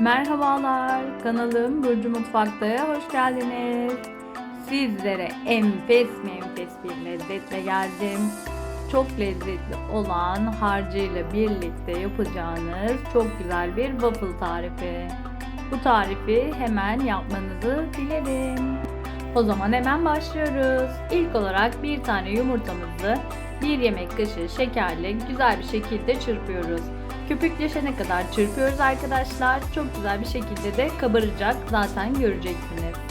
Merhabalar, kanalım Burcu Mutfakta'ya hoş geldiniz. Sizlere enfes mi bir lezzetle geldim. Çok lezzetli olan harcıyla birlikte yapacağınız çok güzel bir waffle tarifi. Bu tarifi hemen yapmanızı dilerim. O zaman hemen başlıyoruz. İlk olarak bir tane yumurtamızı bir yemek kaşığı şekerle güzel bir şekilde çırpıyoruz. Köpükleşene kadar çırpıyoruz arkadaşlar. Çok güzel bir şekilde de kabaracak. Zaten göreceksiniz.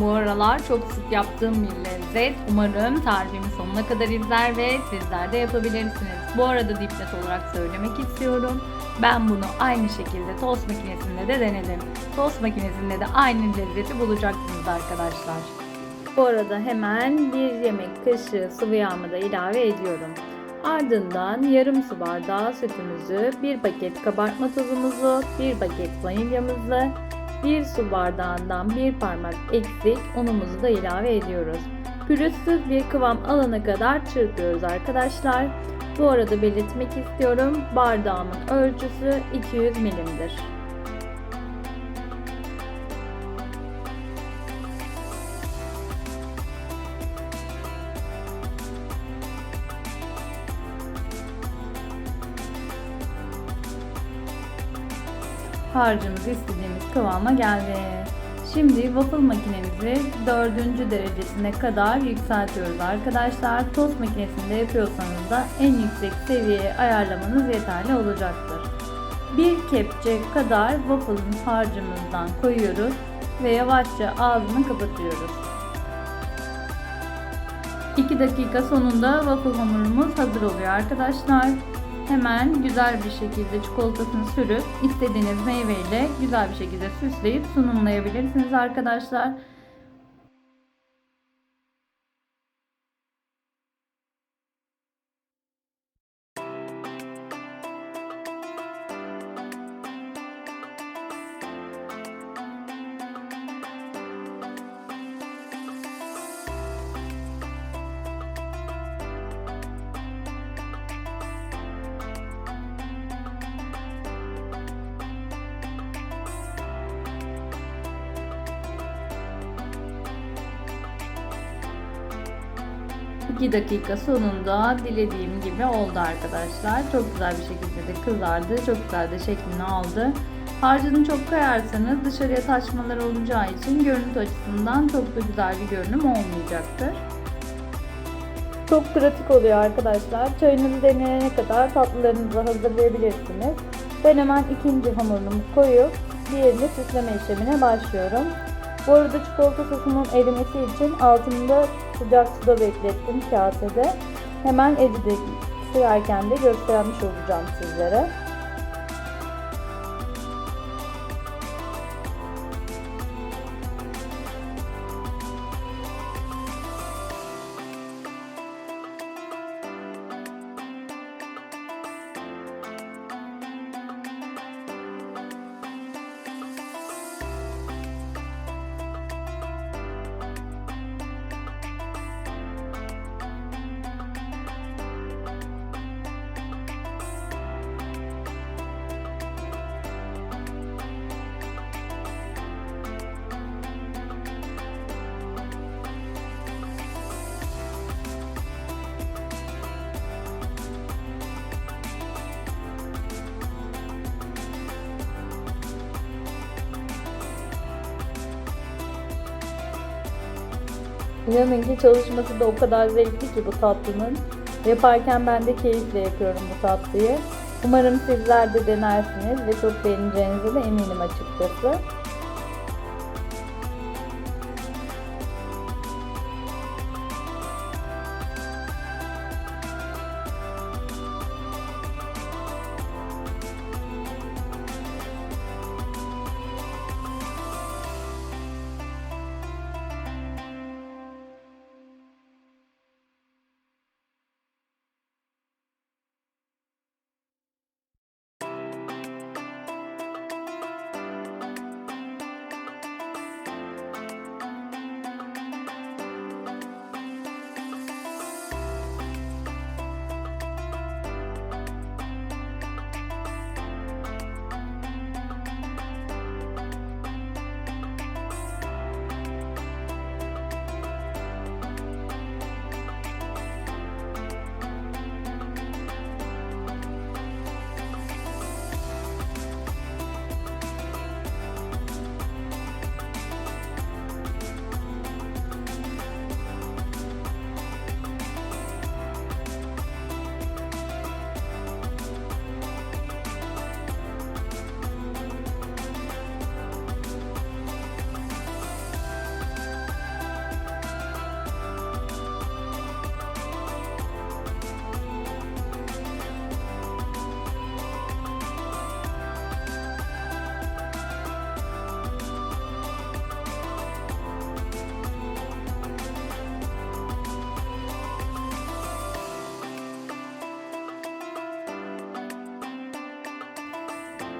Bu aralar çok sık yaptığım bir lezzet. Umarım tarifimi sonuna kadar izler ve sizler de yapabilirsiniz. Bu arada dipnot olarak söylemek istiyorum. Ben bunu aynı şekilde tost makinesinde de denedim. Tost makinesinde de aynı lezzeti bulacaksınız arkadaşlar. Bu arada hemen bir yemek kaşığı sıvı yağımı da ilave ediyorum. Ardından yarım su bardağı sütümüzü, bir paket kabartma tozumuzu, bir paket vanilyamızı, bir su bardağından bir parmak eksik unumuzu da ilave ediyoruz. Pürüzsüz bir kıvam alana kadar çırpıyoruz arkadaşlar. Bu arada belirtmek istiyorum bardağımın ölçüsü 200 milimdir. Harcımız istediğimiz kıvama geldi. Şimdi waffle makinemizi 4. derecesine kadar yükseltiyoruz arkadaşlar. Tost makinesinde yapıyorsanız da en yüksek seviyeye ayarlamanız yeterli olacaktır. Bir kepçe kadar waffle'ın harcımızdan koyuyoruz ve yavaşça ağzını kapatıyoruz. 2 dakika sonunda waffle hamurumuz hazır oluyor arkadaşlar hemen güzel bir şekilde çikolatasını sürüp istediğiniz meyveyle güzel bir şekilde süsleyip sunumlayabilirsiniz arkadaşlar. İki dakika sonunda dilediğim gibi oldu arkadaşlar. Çok güzel bir şekilde de kızardı. Çok güzel de şeklini aldı. Harcını çok kayarsanız dışarıya taşmalar olacağı için görüntü açısından çok da güzel bir görünüm olmayacaktır. Çok pratik oluyor arkadaşlar. Çayınızı demlenene kadar tatlılarınızı hazırlayabilirsiniz. Ben hemen ikinci hamurumu koyup diğerini süsleme işlemine başlıyorum. Bu arada çikolata sosumun erimesi için altında sıcak suda beklettim kasede. Hemen eridi sürerken de göstermiş olacağım sizlere. Ki çalışması da o kadar zevkli ki bu tatlının. Yaparken ben de keyifle yapıyorum bu tatlıyı. Umarım sizler de denersiniz ve çok beğeneceğinize de eminim açıkçası.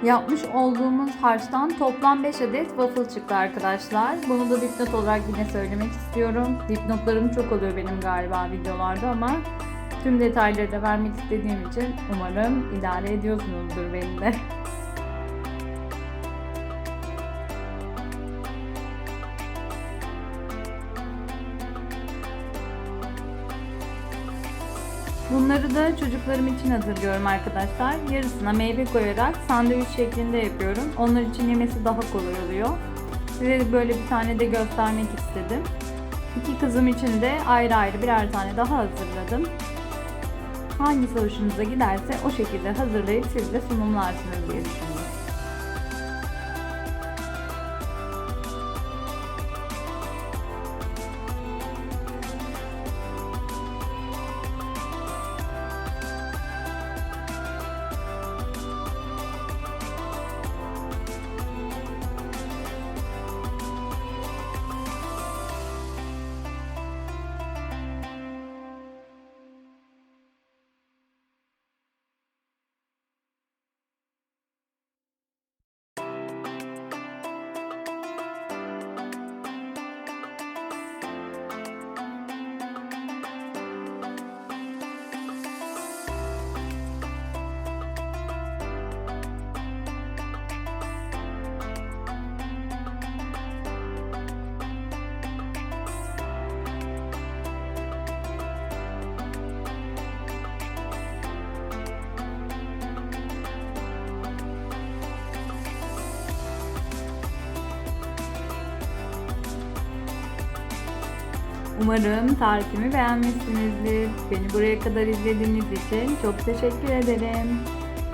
Yapmış olduğumuz harçtan toplam 5 adet waffle çıktı arkadaşlar. Bunu da dipnot olarak yine söylemek istiyorum. Dipnotlarım çok oluyor benim galiba videolarda ama tüm detayları da vermek istediğim için umarım idare ediyorsunuzdur beni Bunları da çocuklarım için hazırlıyorum arkadaşlar. Yarısına meyve koyarak sandviç şeklinde yapıyorum. Onlar için yemesi daha kolay oluyor. Size böyle bir tane de göstermek istedim. İki kızım için de ayrı ayrı birer tane daha hazırladım. Hangisi hoşunuza giderse o şekilde hazırlayıp siz de sunumlarsınız diye düşünüyorum. Umarım tarifimi beğenmişsinizdir. Beni buraya kadar izlediğiniz için çok teşekkür ederim.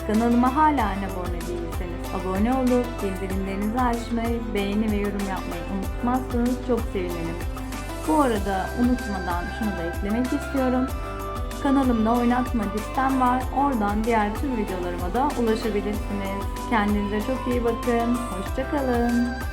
Kanalıma hala abone değilseniz abone olup bildirimlerinizi açmayı, beğeni ve yorum yapmayı unutmazsanız çok sevinirim. Bu arada unutmadan şunu da eklemek istiyorum. Kanalımda oynatma listem var. Oradan diğer tüm videolarıma da ulaşabilirsiniz. Kendinize çok iyi bakın. Hoşçakalın.